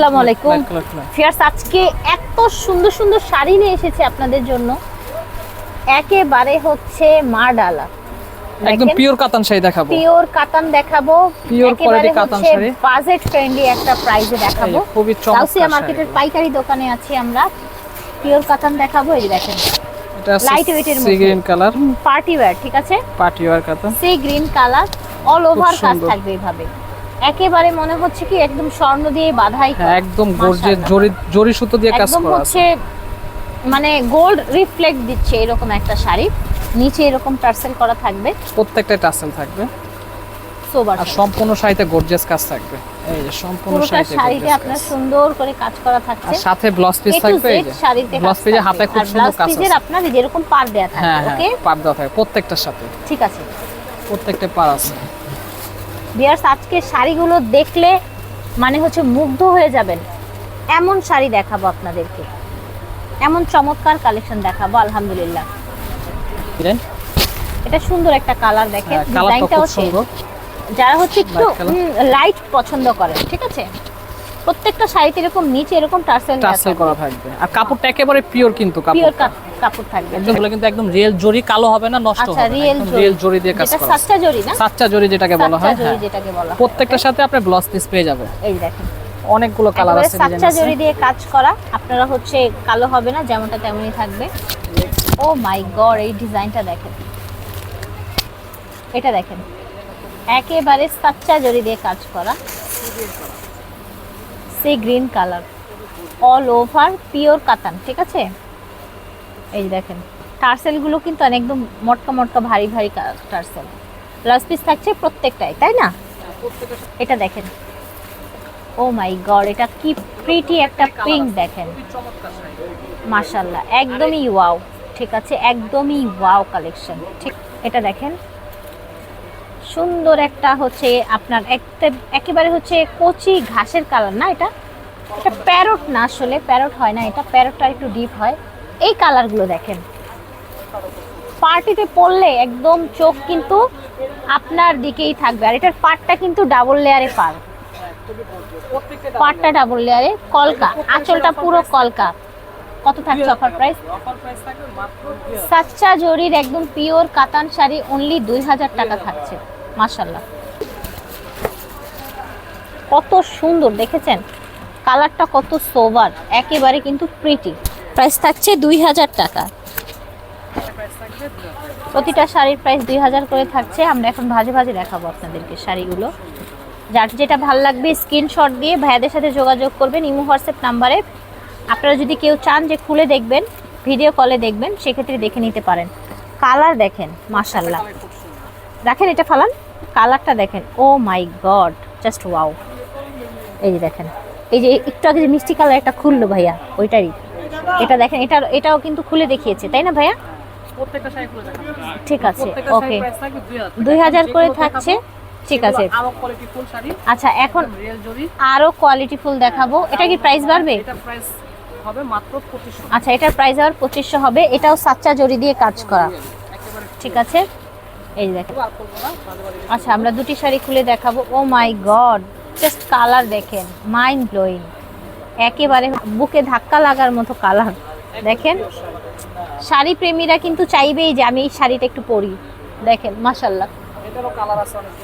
আসসালামু আলাইকুম। ফিয়ার্স আজকে এত সুন্দর সুন্দর শাড়ি নিয়ে এসেছে আপনাদের জন্য। একেবারে হচ্ছে মা ডালা। একদম পিওর কাতান শাড়ি দেখাবো। পিওর কাতান দেখাবো। একেবারে quality কাতান শাড়ি। বাজেট ফ্রেন্ডলি একটা প্রাইসে দেখাবো। খুবই চমৎকার গাউসিয়া মার্কেটের পাইকারি দোকানে আছি আমরা। পিওর কাতান দেখাবো এই দেখেন। এটা light weight এর sea green colour party wear ঠিক আছে? Party wear katan. Sea green colour all over কাজ থাকবে এইভাবে একেবারে মনে হচ্ছে কি একদম স্বর্ণ দিয়ে বাধাই। হ্যাঁ একদম গর্জে জরি জরি সুতো দিয়ে কাজ করা আছে। হচ্ছে মানে গোল্ড রিফ্লেক্ট দিচ্ছে এরকম একটা শাড়ি। নিচে এরকম টার্সেল করা থাকবে। প্রত্যেকটা টাসেল থাকবে। সোবার আর সম্পূর্ণ শাড়িতে গর্জিয়াস কাজ থাকবে। এই যে সম্পূর্ণ শাড়িতে শাড়িতে আপনার সুন্দর করে কাজ করা থাকছে। আর সাথে ব্লাউজ পিস থাকবে এই যে শাড়িতে ব্লাউজ পিসে হাতে খুব সুন্দর কাজ আছে। আপনার এই যেরকম পার দেয়া হ্যাঁ ওকে পার দেওয়া থাকে প্রত্যেকটার সাথে। ঠিক আছে। প্রত্যেকটা পার আছে। বিয়ার্স আজকে শাড়িগুলো দেখলে মানে হচ্ছে মুগ্ধ হয়ে যাবেন। এমন শাড়ি দেখাবো আপনাদেরকে। এমন চমৎকার কালেকশন দেখাবো আলহামদুলিল্লাহ। এটা সুন্দর একটা কালার দেখেন হ্যাঁ ডিজাইনটাও সুন্দর। যারা হচ্ছে একটু লাইট পছন্দ করেন ঠিক আছে? প্রত্যেকটা শাড়িতে এরকম নিচে এরকম টার্সেল টাসেল করা থাকবে। আর কাপড়টা একেবারে পিওর কিন্তু পিওর কাপড় কাপড় থাকবে। একদমগুলো কিন্তু একদম রিয়েল জরি কালো হবে না নষ্ট আচ্ছা হবে না। রিয়েল জরি। দিয়ে কাজ করা। সাতটা জরি না? সাচ্চা জরি যেটাকে বলা হয় জরি হ্যাঁ। যেটাকে বলা হয়। প্রত্যেকটার সাথে আপনি ব্লাউজ পিস পেয়ে যাবে এই দেখেন। অনেকগুলো কালার আছে আছে। জরি দিয়ে কাজ করা। আপনারা হচ্ছে কালো হবে না যেমনটা তেমনই থাকবে। ও মাই গড এই ডিজাইনটা দেখেন। এটা দেখেন। একেবারে সাচ্চা জরি দিয়ে কাজ করা। Sea green colour. All over pure katan ঠিক আছে? এই দেখেন টার্সেলগুলো কিন্তু একদম মটকা মটকা, ভারী ভারী টার্সেল ব্লাউজ পিস থাকছে প্রত্যেকটাই, তাই না? এটা দেখেন। ও মাই গড এটা কি প্রিটি একটা পিঙ্ক দেখেন। মাশাল্লাহ একদমই ওয়াও ঠিক আছে? একদমই ওয়াও কালেকশন ঠিক এটা দেখেন। সুন্দর একটা হচ্ছে আপনার একেবারে হচ্ছে কচি ঘাসের কালার না এটা? এটা প্যারট না আসলে প্যারট হয় না এটা প্যারটটা একটু ডিপ হয়। এই কালারগুলো দেখেন। পার্টিতে পরলে একদম চোখ কিন্তু আপনার দিকেই থাকবে। আর এটার পাটটা কিন্তু ডাবল লেয়ারে পার। পাটটা ডাবল লেয়ারে কলকা আঁচলটা পুরো কলকা। কত থাকছে অফার প্রাইস সাচ্চা জরির একদম পিওর কাতান শাড়ি অনলি দুই হাজার টাকা থাকছে। মাশাল্লাহ কত সুন্দর, দেখেছেন? কালারটা কত সোবার, একেবারে কিন্তু প্রিটি প্রাইস থাকছে দুই হাজার টাকা। প্রতিটা শাড়ির প্রাইস দুই হাজার করে থাকছে। আমরা এখন ভাজে ভাজে দেখাবো আপনাদেরকে শাড়িগুলো। যার যেটা ভালো লাগবে স্ক্রিনশট দিয়ে ভাইয়াদের সাথে যোগাযোগ করবেন ইমো, হোয়াটসঅ্যাপ নাম্বারে। আপনারা যদি কেউ চান যে খুলে দেখবেন ভিডিও কলে দেখবেন, সেক্ষেত্রে দেখে নিতে পারেন। কালার দেখেন মাশাল্লাহ দেখেন এটা ফালান। কালারটা দেখেন oh my god just wow এই যে দেখেন এই যে একটু আগে যে মিষ্টি কালার একটা খুললো ভাইয়া ওইটারই। এটা দেখেন এটা এটাও কিন্তু খুলে দেখিয়েছে তাই না ভাইয়া? ঠিক আছে ওকে শাড়ির প্রাইস থাকবে 2000 দুই হাজার করে থাকছে ঠিক আছে। আচ্ছা এখন আরও কোয়ালিটি ফুল দেখাবো। এটা কি প্রাইস বাড়বে? এটা প্রাইস হবে মাত্র 2500 আচ্ছা এটার প্রাইস আবার পঁচিশশো হবে। এটাও সাচ্চা জরি দিয়ে কাজ করা। ঠিক আছে। এই দেখেন আচ্ছা আমরা দুটি শাড়ি খুলে দেখাবো। Oh my god just colour দেখেন মাইন্ড ব্লোয়িং একেবারে বুকে ধাক্কা লাগার মতো কালার দেখেন, শাড়ি প্রেমীরা কিন্তু চাইবেই যে আমি এই শাড়িটা একটু পরি। দেখেন মাশাল্লাহ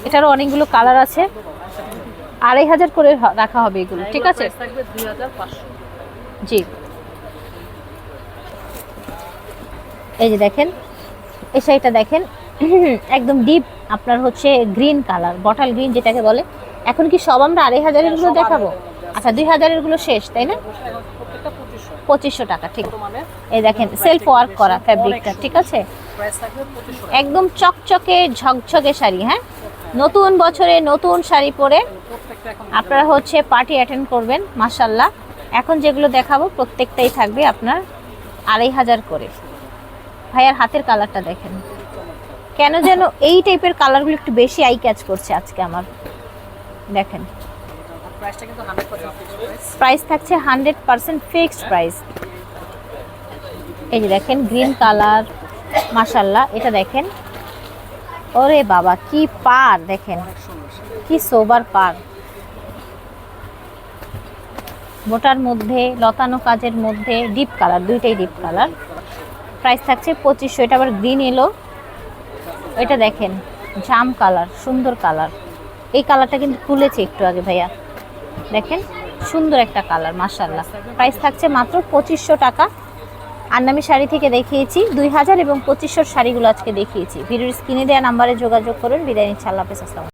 এটারও অনেকগুলো কালার আছে। আড়াই হাজার করে রাখা হবে এগুলো, ঠিক আছে? প্রাইস থাকবে 2500 জি। এই যে দেখেন, এই শাড়িটা দেখেন একদম ডিপ আপনার হচ্ছে গ্রিন কালার বটাল গ্রিন যেটাকে বলে। এখন কি সব আমরা আড়াই হাজারেরগুলো দেখাবো? আচ্ছা দুই হাজারেরগুলো শেষ তাই না? পঁচিশশো টাকা ঠিক। এই দেখেন সেলফ ওয়ার্ক করা ফ্যাব্রিকটা ঠিক আছে? প্রাইস থাকবে 2500 একদম চকচকে ঝকঝকে শাড়ি হ্যাঁ? নতুন বছরে নতুন শাড়ি পরে আপনারা হচ্ছে পার্টি অ্যাটেন্ড করবেন মাসাল্লাহ এখন যেগুলো দেখাবো প্রত্যেকটাই থাকবে আপনার আড়াই হাজার করে। ভাইয়ার হাতের কালারটা দেখেন। কেন যেন এই টাইপের কালারগুলো একটু বেশি আই ক্যাচ করছে আজকে আমার। দেখেন। প্রাইসটা কিন্তু 100% ফিক্সড প্রাইস থাকছে হান্ড্রেড পার্সেন্ট ফিক্সড প্রাইস এই যে দেখেন গ্রিন কালার মাসাল্লাহ এটা দেখেন। ওরে বাবা, কি পার, দেখেন। কি সোবার পার। বোটার মধ্যে, লতানো কাজের মধ্যে ডিপ কালার দুইটাই ডিপ কালার প্রাইস থাকছে পঁচিশশো, এটা আবার গ্রিন এলো এটা দেখেন, জাম কালার, সুন্দর কালার। এই কালারটা কিন্তু খুলেছে একটু আগে ভাইয়া। দেখেন, সুন্দর একটা কালার মাসাল্লাহ প্রাইস থাকছে মাত্র পঁচিশশো টাকা। আর আমি শাড়ি থেকে দেখিয়েছি, দুই হাজার এবং পঁচিশশোর শাড়িগুলো আজকে দেখিয়েছি। ভিডিওর স্ক্রিনে দেওয়া নাম্বারে যোগাযোগ করুন। বিদায় নিচ্ছে, আল্লাহ